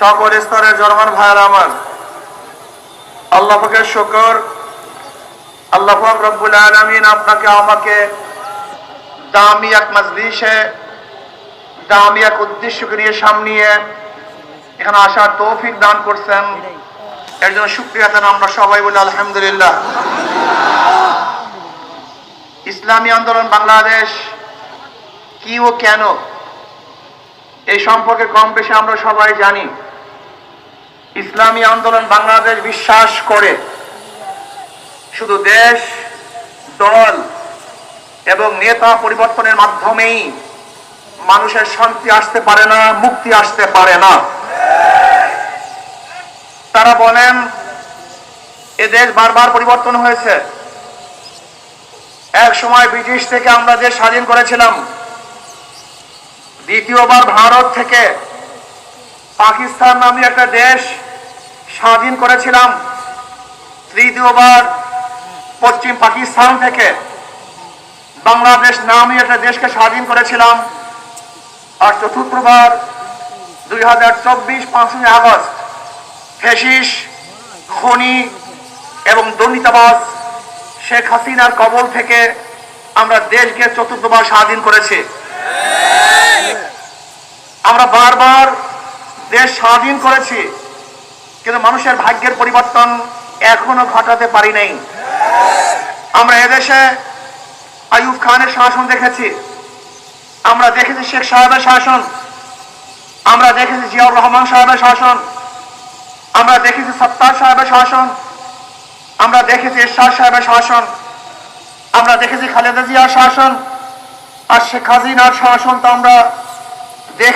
সকল স্তরের জনগণ, ভাইয়ার আমার, আল্লাহ পাকের শুকর, আল্লাহ রব্বুল আলামিন আপনাকে, আমাকে দামি এক মজলিসে, দামি এক উদ্দেশ্যকে নিয়ে সামনিয়ে এখানে আসার তৌফিক দান করছেন। এর জন্য শুক্রিয়া দেন আমরা সবাই বলি আলহামদুলিল্লাহ। ইসলামী আন্দোলন বাংলাদেশ, কি ও কেন এই সম্পর্কে কম বেশি আমরা সবাই জানি। ইসলামী আন্দোলন বাংলাদেশ বিশ্বাস করে। শুধু দেশ, দল এবং নেতা পরিবর্তনের মাধ্যমেই মানুষের শান্তি আসতে পারে না, মুক্তি আসতে পারে না। তারা বলেন, এ দেশ বারবার পরিবর্তন হয়েছে। এক সময় ব্রিটিশ থেকে আমরা দেশ স্বাধীন করেছিলাম। দ্বিতীয়বার ভারত থেকে পাকিস্তান নামে একটা দেশ স্বাধীন করেছিলাম। তৃতীয়বার পশ্চিম পাকিস্তান থেকে বাংলাদেশ নামে একটা দেশকে স্বাধীন করেছিলাম। আর চতুর্থবার দুই হাজার চব্বিশ পাঁচই আগস্ট ফেসিস, খনি এবং দুর্নীতিবাজ শেখ হাসিনার কবল থেকে আমরা দেশকে চতুর্থবার স্বাধীন করেছি। আমরা বারবার দেশ স্বাধীন করেছি, কিন্তু মানুষের ভাগ্যের পরিবর্তন এখনও ঘটাতে পারি নাই। আমরা এদেশে আইয়ুব খানের শাসন দেখেছি, আমরা দেখেছি শেখ সাহেবের শাসন, আমরা দেখেছি জিয়াউর রহমান সাহেবের শাসন, আমরা দেখেছি সত্তার সাহেবের শাসন, আমরা দেখেছি এরশাদ সাহেবের শাসন, আমরা দেখেছি খালেদা জিয়ার শাসন, আর শেখ হাসিনার শাসন তো আমরা দেখ